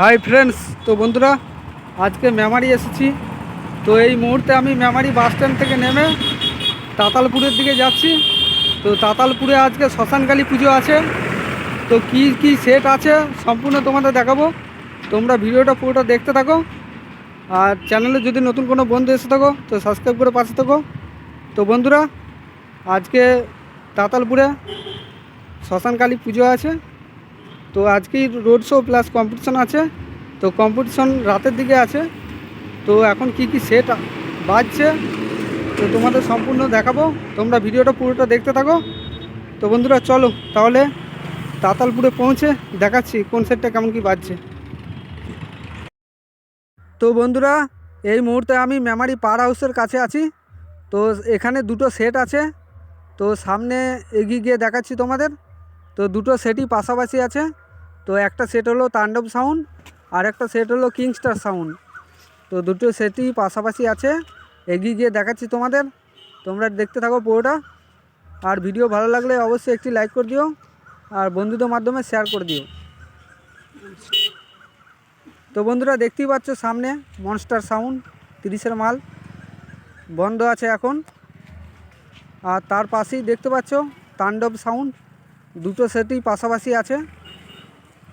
Hi friends, তো বন্ধুরা, আজকে মেমারি এসেছি। তো এই মুহূর্তে আমি মেমারি বাস স্ট্যান্ড থেকে নেমে তাতালপুরের দিকে যাচ্ছি। তো তাতালপুরে আজকে শ্মশানকালী পুজো আছে। তো কি কি সেট আছে সম্পূর্ণ তোমাদের দেখাবো। তোমরা ভিডিওটা পুরোটা দেখতে থাকো। আর চ্যানেলে যদি নতুন কোনো বন্ধু এসে থাকো, তো সাবস্ক্রাইব করে পাশে থাকো। তো বন্ধুরা, আজকে তাতালপুরে শ্মশানকালী পুজো আছে। তো আজকেই রোড শো প্লাস কম্পিটিশন আছে। তো কম্পিটিশন রাতের দিকে আছে। তো এখন কি কি সেট বাজছে, তো তোমাদের সম্পূর্ণ দেখাবো। তোমরা ভিডিওটা পুরোটা দেখতে থাকো। তো বন্ধুরা, চলো তাহলে তাতালপুরে পৌঁছে দেখাচ্ছি কোন সেটটা কেমন কি বাজছে। তো বন্ধুরা, এই মুহূর্তে আমি মেমারি পার হাউসের কাছে আছি। তো এখানে দুটো সেট আছে। তো সামনে এগিয়ে গিয়ে দেখাচ্ছি তোমাদের। তো দুটো সেটই পাশাপাশি আছে। তো একটা সেট হলো তাণ্ডব সাউন্ড আর একটা সেট হলো কিংস্টার সাউন্ড তো দুটো সেটই পাশাপাশি আছে। এগিয়ে গিয়ে দেখাচ্ছি তোমাদের। তোমরা দেখতে থাকো পুরোটা। আর ভিডিও ভালো লাগলে অবশ্যই একটি লাইক করে দিও। আর বন্ধুদের মাধ্যমে শেয়ার করে দিও। তো বন্ধুরা দেখতেই পাচ্ছ সামনে মনস্টার সাউন্ড তিরিশের মাল। বন্ধ আছে এখন। আর তার পাশেই দেখতে পাচ্ছ তাণ্ডব সাউন্ড দুটো সেটই পাশাপাশি আছে।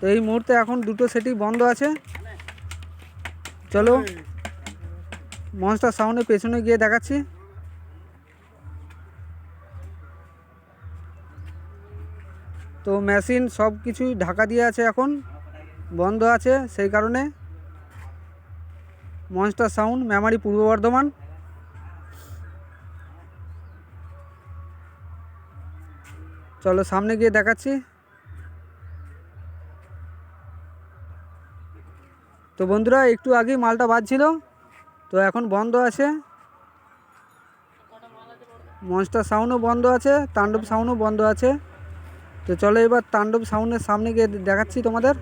তো এই মুহূর্তে এখন দুটো সেটই বন্ধ আছে। চলো মনস্টার সাউন্ডের পেছনে গিয়ে দেখাচ্ছি। তো মেশিন সব কিছুই ঢাকা দিয়ে আছে এখন, বন্ধ আছে সেই কারণে। মনস্টার সাউন্ড মেমারি পূর্ব বর্ধমান। চলো, সামনে গিয়ে দেখাচ্ছি। তো বন্ধুরা, একটু আগেই মালটা বাজছিল, তো এখন বন্ধ আছে। মনস্টার সাউন্ডও বন্ধ আছে, তাণ্ডব সাউন্ডও বন্ধ আছে। তো চলো এবার তাণ্ডব সাউন্ডের সামনে গিয়ে দেখাচ্ছি তোমাদের।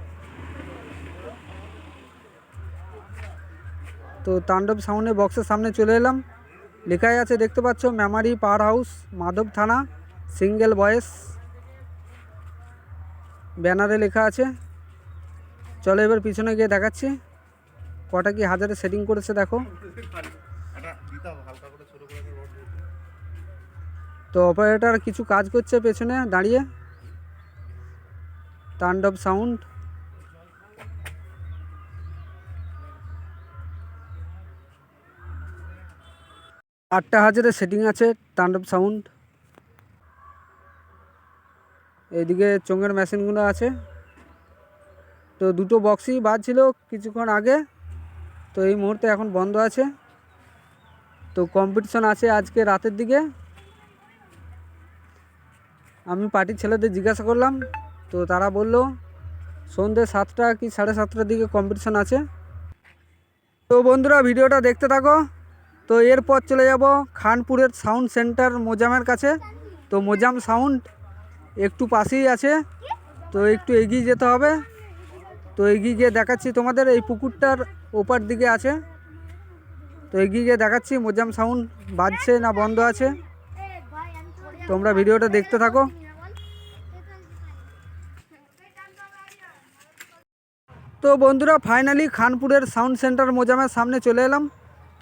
তো তাণ্ডব সাউন্ডের বক্সের সামনে চলে এলাম। লেখাই আছে, দেখতে পাচ্ছ মেমারি পাওয়ার হাউস মাধব থানা সিঙ্গেল বয়েস ব্যানারে লেখা আছে। চলো এবার পিছনে গিয়ে দেখাচ্ছি। কটা কি হাজারে সেটিং করেছে দেখো? তো অপারেটর কিছু কাজ করছে পেছনে, দাঁড়িয়ে? তাণ্ডব সাউন্ড আটটা হাজারের সেটিং আছে, তাণ্ডব সাউন্ড এদিকে চোঙের মেশিনগুলো আছে। তো দুটো বক্সই বাজছিল কিছুক্ষণ আগে। তো এই মুহূর্তে এখন বন্ধ আছে। তো কম্পিটিশন আছে আজকে রাতের দিকে। আমি পার্টির ছেলেদের জিজ্ঞাসা করলাম, তো তারা বলল, সন্ধ্যে সাতটা কি সাড়ে সাতটার দিকে কম্পিটিশন আছে। তো বন্ধুরা, ভিডিওটা দেখতে থাকো। তো এরপর চলে যাব খানপুরের সাউন্ড সেন্টার মোজামের কাছে। তো মোজাম সাউন্ড একটু পাশেই আছে। তো একটু এগিয়ে যেতে হবে। তো এগিয়ে গিয়ে দেখাচ্ছি তোমাদের এই পুকুরটার ওপার দিকে আছে। তো এগিয়ে গিয়ে দেখাচ্ছি মোজাম সাউন্ড বাজছে না বন্ধ আছে। তোমরা ভিডিওটা দেখতে থাকো। তো বন্ধুরা ফাইনালি খানপুরের সাউন্ড সেন্টার মোজামের সামনে চলে এলাম।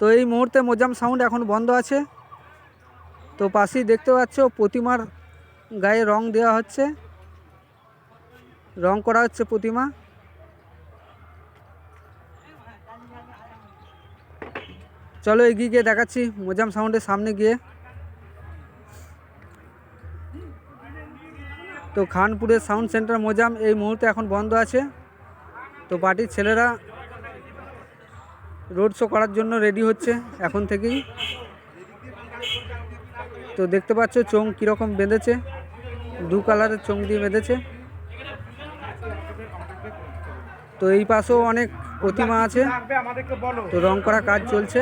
তো এই মুহূর্তে মোজাম সাউন্ড এখন বন্ধ আছে। তো পাশেই দেখতে পাচ্ছ প্রতিমার গায়ে রং দেওয়া হচ্ছে। রং করা হচ্ছে প্রতিমা। চলো এগিয়ে গিয়ে দেখাচ্ছি মোজাম সাউন্ডের সামনে গিয়ে। তো খানপুরের সাউন্ড সেন্টার মোজাম এই মুহূর্তে এখন বন্ধ আছে। তো পার্টির ছেলেরা রোড শো করার জন্য রেডি হচ্ছে এখন থেকেই। তো দেখতে পাচ্ছ চোং কীরকম বেঁধেছে, দু কালারের চোং দিয়ে বেঁধেছে। তো এই পাশেও অনেক প্রতিমা আছে। তো রং করা কাজ চলছে।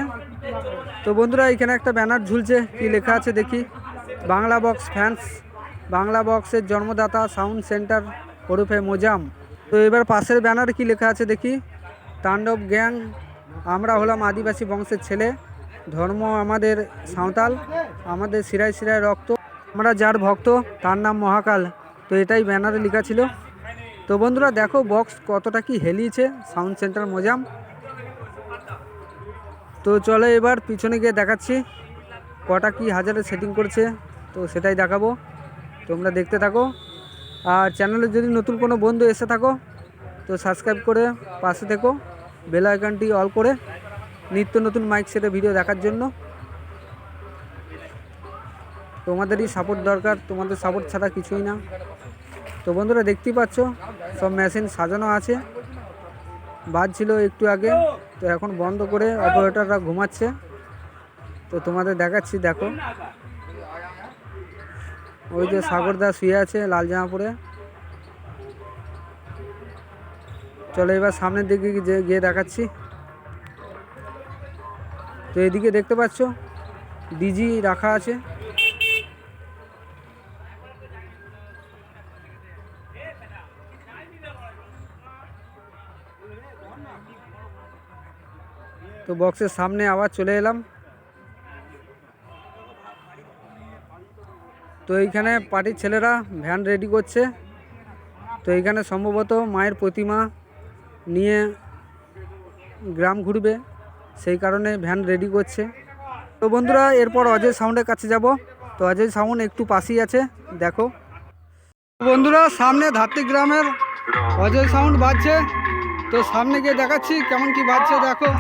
তো বন্ধুরা, এখানে একটা ব্যানার ঝুলছে, কি লেখা আছে দেখি। বাংলা বক্স ফ্যান্স, বাংলা বক্সের জন্মদাতা সাউন্ড সেন্টার ওরফে মোজাম। তো এবার পাশের ব্যানার কি লেখা আছে দেখি। তাণ্ডব গ্যাং, আমরা হলাম আদিবাসী বংশের ছেলে, ধর্ম আমাদের সাঁওতাল, আমাদের শিরায় শিরায় রক্ত, আমরা যার ভক্ত, তার নাম মহাকাল। তো এটাই ব্যানারে লেখা ছিল। তো বন্ধুরা, দেখো বক্স কতটা কি হেলিয়েছে, সাউন্ড সেন্টার মজাম। তো চলো এবার পিছনে গিয়ে দেখাচ্ছি কটা কি হাজারে সেটিং করছে, তো সেটাই দেখাবো। তোমরা দেখতে থাকো। আর চ্যানেলে যদি নতুন কোনো বন্ধু এসে থাকো, তো সাবস্ক্রাইব করে পাশে থেকো বেল আইকনটি অল করে নিত্য নতুন মাইক সেটে ভিডিও দেখার জন্য। তোমাদেরই সাপোর্ট দরকার, তোমাদের সাপোর্ট ছাড়া কিছুই না। তো বন্ধুরা দেখতেই পাচ্ছ, সব মেশিন সাজানো আছে। বাজছিল একটু আগে। তো এখন বন্ধ করে অপারেটররা ঘুমাচ্ছে। তো তোমাদের দেখাচ্ছি, দেখো। ওই যে সাগরদা শুয়ে আছে লাল জামা পরে চলো এবার সামনের দিকে গিয়ে দেখাচ্ছি। তো এদিকে দেখতে পাচ্ছ, ডিজি রাখা আছে। তো বক্সের সামনে আবার চলে এলাম। তো এইখানে পার্টির ছেলেরা ভ্যান রেডি করছে। তো এইখানে সম্ভবত মায়ের প্রতিমা নিয়ে গ্রাম ঘুরবে, সেই কারণে ভ্যান রেডি করছে। তো বন্ধুরা, এরপর অজয় সাউন্ডের কাছে যাব। তো অজয় সাউন্ড একটু পাশেই আছে, দেখো। বন্ধুরা, সামনে ধাত্রী গ্রামের অজয় সাউন্ড বাজছে। তো সামনে গিয়ে দেখাচ্ছি কেমন কি বাজছে, দেখো।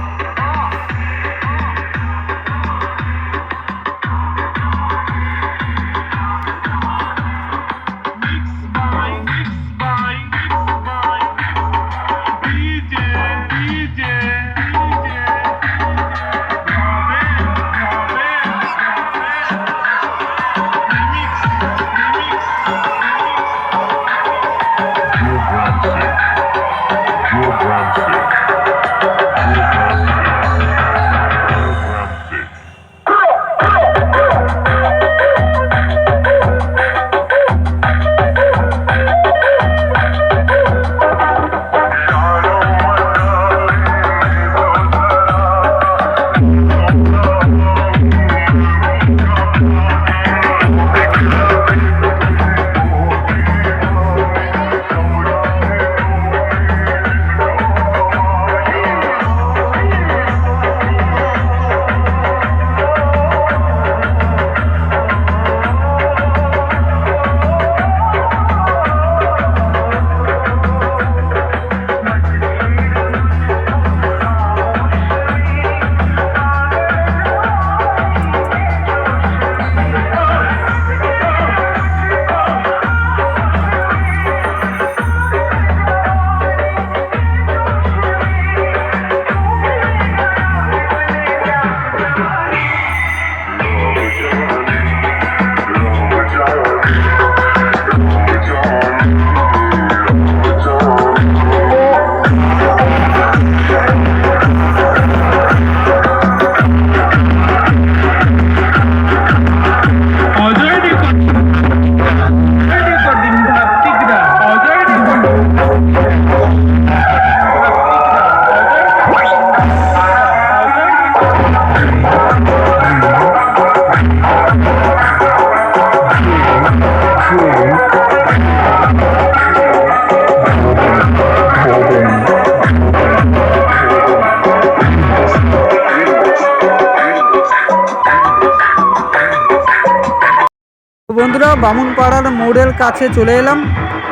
বন্ধুরা, বামুনপাড়ার মোড়ের কাছে চলে এলাম।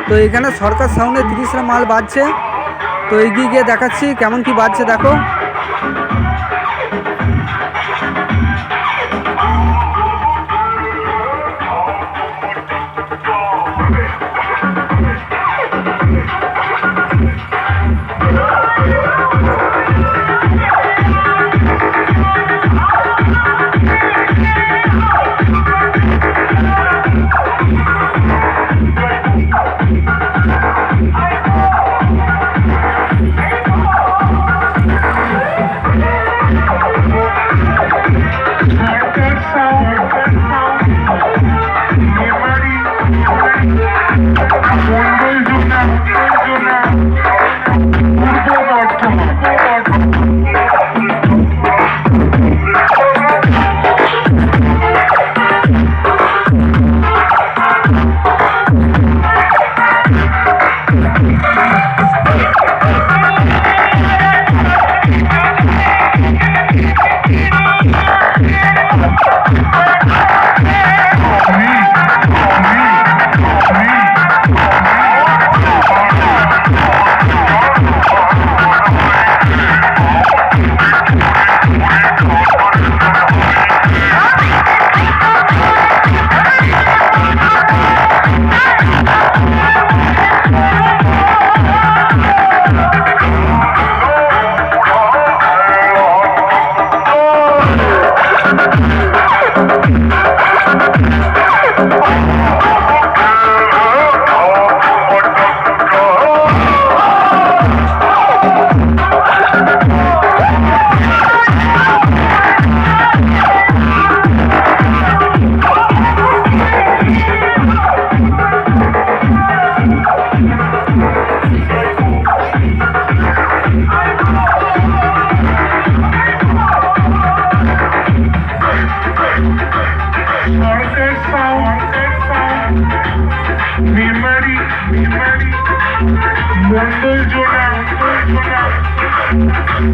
তো এখানে সরকার সাউন্ডে তিরিশটা মাল বাজছে। তো এগিয়ে গিয়ে দেখাচ্ছি, কেমন কি বাজছে দেখো।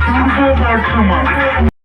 মন্ডল জোড়া পূর্ব বর্ধমান